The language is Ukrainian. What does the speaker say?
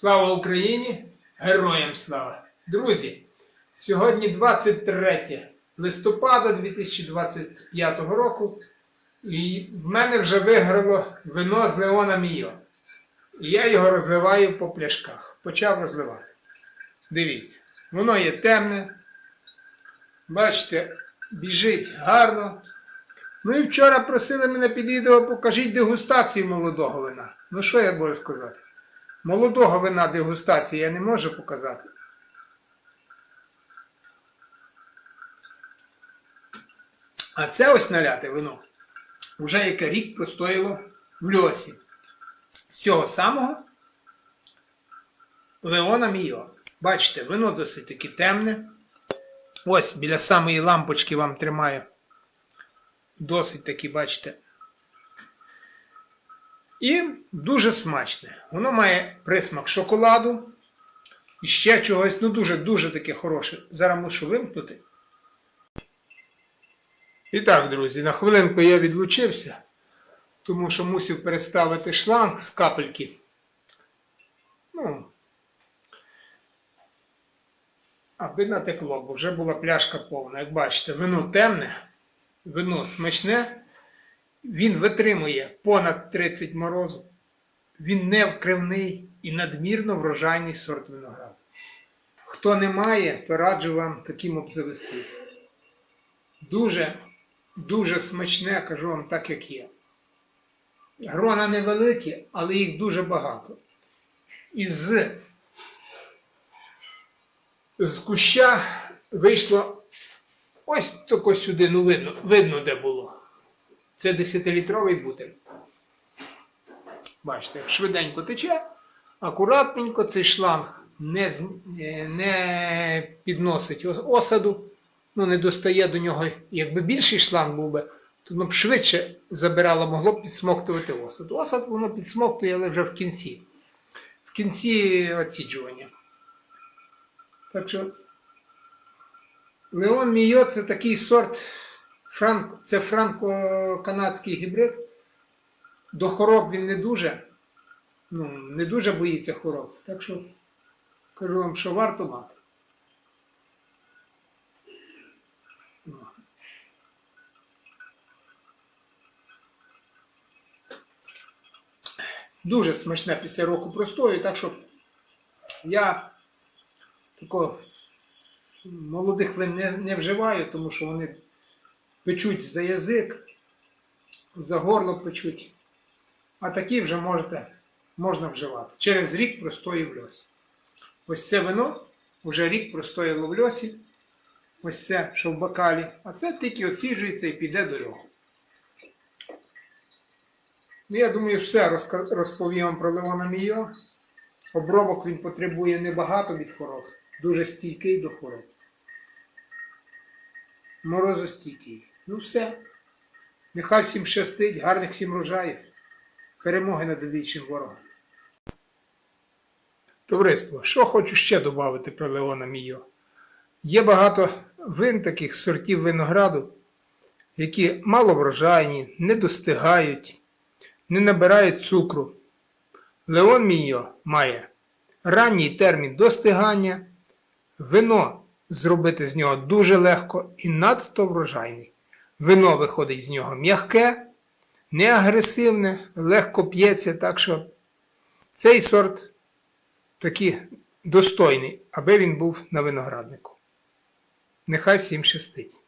Слава Україні! Героям слава! Друзі! Сьогодні 23 листопада 2025 року, і в мене вже виграло вино з Леона Мійо. І я його розливаю по пляшках. Почав розливати. Дивіться, воно є темне. Бачите, біжить гарно. Ну і вчора просили мене під відео покажіть дегустацію молодого вина. Ну що я можу сказати? Молодого вина дегустації я не можу показати. А це ось наляте вино. Уже яке рік простоїло в льосі. З цього самого Леона Міо. Бачите, вино досить таки темне. Ось біля самої лампочки вам тримаю. Досить таки, бачите. І дуже смачне. Воно має присмак шоколаду. І ще чогось, ну дуже-дуже таке хороше. Зараз мушу вимкнути. І так, друзі, на хвилинку я відлучився, тому що мусив переставити шланг з капельки. Ну, аби натекло, бо вже була пляшка повна. Як бачите, вино темне, вино смачне, він витримує понад 30 морозу, він не вкривний і надмірно врожайний сорт винограду. Хто не має, то раджу вам таким обзавестись. Дуже, дуже смачне, кажу вам так, як є. Грона невеликі, але їх дуже багато. Із з куща вийшло ось тако сюди, ну видно, видно, де було. Це 10-літровий бутиль. Бачите, швиденько тече, акуратненько цей шланг не, е, не підносить осаду, ну не достає до нього. Якби більший шланг був би, то воно б швидше забирало, могло б підсмоктувати осад. Осад воно підсмоктує, але вже в кінці. В кінці оціджування. Так що Леон Мійо це такий сорт, франк, це франко-канадський гібрид. До хвороб він не дуже, ну, не дуже боїться хвороб. Так що кажу вам, що варто мати. Дуже смачне після року простою, так що я такого молодих вин не, не вживаю, тому що вони печуть за язик, за горло печуть. А такі вже можете, можна вживати. Через рік простої в льосі. Ось це вино вже рік простояло в льосі. Ось це, що в бокалі, а це тільки оціжується і піде до льоху. Ну, я думаю, все розповім вам про Леона Мійо. Обробок він потребує небагато від хвороб, дуже стійкий до хвороб. Морозостійкий. Ну все. Нехай всім щастить, гарних всім рожаїв. Перемоги над вічним ворогом. Товариство, що хочу ще додати про Леона Мійо. Є багато вин таких сортів винограду, які маловрожайні, не достигають, не набирають цукру. Леон Мійо має ранній термін достигання, вино зробити з нього дуже легко і надто врожайний. Вино виходить з нього м'яке, не агресивне, легко п'ється, так що цей сорт такий достойний, аби він був на винограднику. Нехай всім щастить.